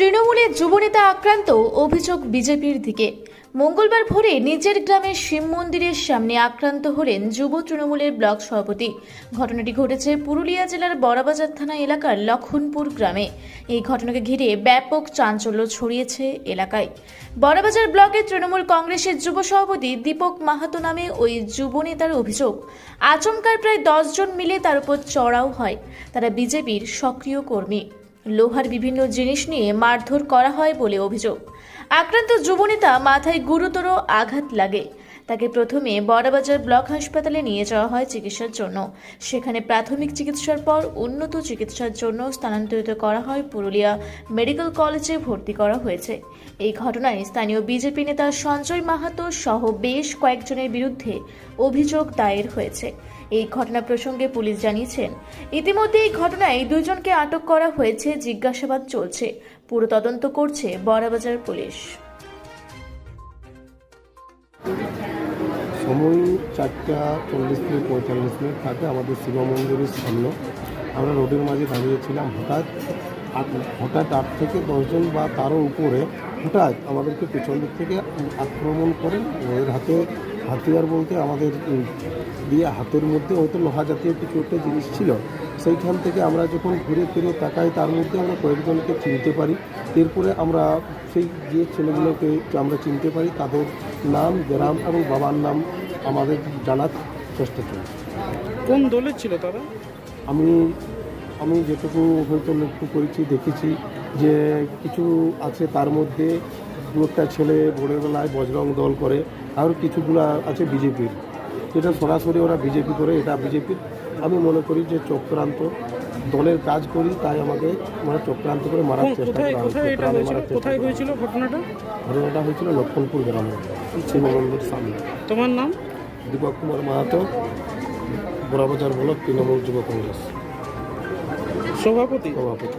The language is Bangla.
তৃণমূলের যুবনেতা আক্রান্ত অভিযোগ বিজেপির দিকে। মঙ্গলবার ভোরে নিজের গ্রামের শিব মন্দিরের সামনে আক্রান্ত হলেন যুব তৃণমূলের ব্লক সভাপতি। ঘটনাটি ঘটেছে পুরুলিয়া জেলার বড়বাজার থানা এলাকার লক্ষণপুর গ্রামে। এই ঘটনাকে ঘিরে ব্যাপক চাঞ্চল্য ছড়িয়েছে এলাকায়। বড়বাজার ব্লকের তৃণমূল কংগ্রেসের যুব সভাপতি দীপক মাহাতো নামে ওই যুব নেতার অভিযোগ। আচমকার প্রায় দশজন মিলে তার উপর চড়াও হয়। তারা বিজেপির সক্রিয় কর্মী। লোহার বিভিন্ন জিনিস নিয়ে মারধর করা হয় বলে অভিযোগ। আক্রান্ত যুবনেতা মাথায় গুরুতর আঘাত লাগে। তাকে প্রথমে বড়বাজার ব্লক হাসপাতালে নিয়ে যাওয়া হয় চিকিৎসার জন্য। সেখানে প্রাথমিক চিকিৎসার পর উন্নত চিকিৎসার জন্য স্থানান্তরিত করা হয় পুরুলিয়া মেডিকেল কলেজে ভর্তি করা হয়েছে। এই ঘটনায় স্থানীয় বিজেপি নেতা সঞ্জয় মাহাতো সহ বেশ কয়েকজনের বিরুদ্ধে অভিযোগ দায়ের হয়েছে। এই ঘটনা প্রসঙ্গে পুলিশ জানিয়েছেন, ইতিমধ্যে এই ঘটনায় দুইজনকে আটক করা হয়েছে, জিজ্ঞাসাবাদ চলছে। পুরো তদন্ত করছে বড়াবাজার পুলিশ। সময় চারটা চল্লিশ মিনিট, পঁয়তাল্লিশ মিনিট থাকে আমাদের শিব মন্দিরের সামনে। আমরা রোডের মাঝে দাঁড়িয়েছিলাম হঠাৎ হঠাৎ আট থেকে দশজন বা তারও উপরে হঠাৎ আমাদেরকে পেছন দিক থেকে আক্রমণ করেন। ওদের হাতে হাতিয়ার বলতে আমাদের দিয়ে হাতের মধ্যে হয়তো লোহা জাতীয় কিছু একটা জিনিস ছিল সেইখান থেকে আমরা যখন ঘুরে ফিরে তাকাই তার মধ্যে আমরা কয়েকজনকে চিনতে পারি। এরপরে আমরা সেই যে ছেলেগুলোকে আমরা চিনতে পারি তাদের নাম গ্রাম এবং বাবার নাম আমাদের জানার চেষ্টা চলছে কোন দলের ছিল তারা? আমি আমি যেটুকু হয়তো লক্ষ্য করেছি দেখেছি যে কিছু আছে তার মধ্যে দু একটা ছেলে ভোরবেলায় বজরং দল করে আর কিছুগুলো আছে বিজেপির। যেটা সরাসরি ওরা বিজেপি করে এটা বিজেপির আমি মনে করি যে চক্রান্ত দলের কাজ করি তাই আমাকে মানে চক্রান্ত করে মারার চেষ্টা করা কোথায় হয়েছিল? ঘটনাটা? ঘটনাটা লক্ষণপুর গ্রামে শিব মন্দির সামনে। তোমার নাম? দীপক কুমার মাহাতো বড়াবাজার ব্লক তৃণমূল যুব কংগ্রেস। সভাপতি? সভাপতি।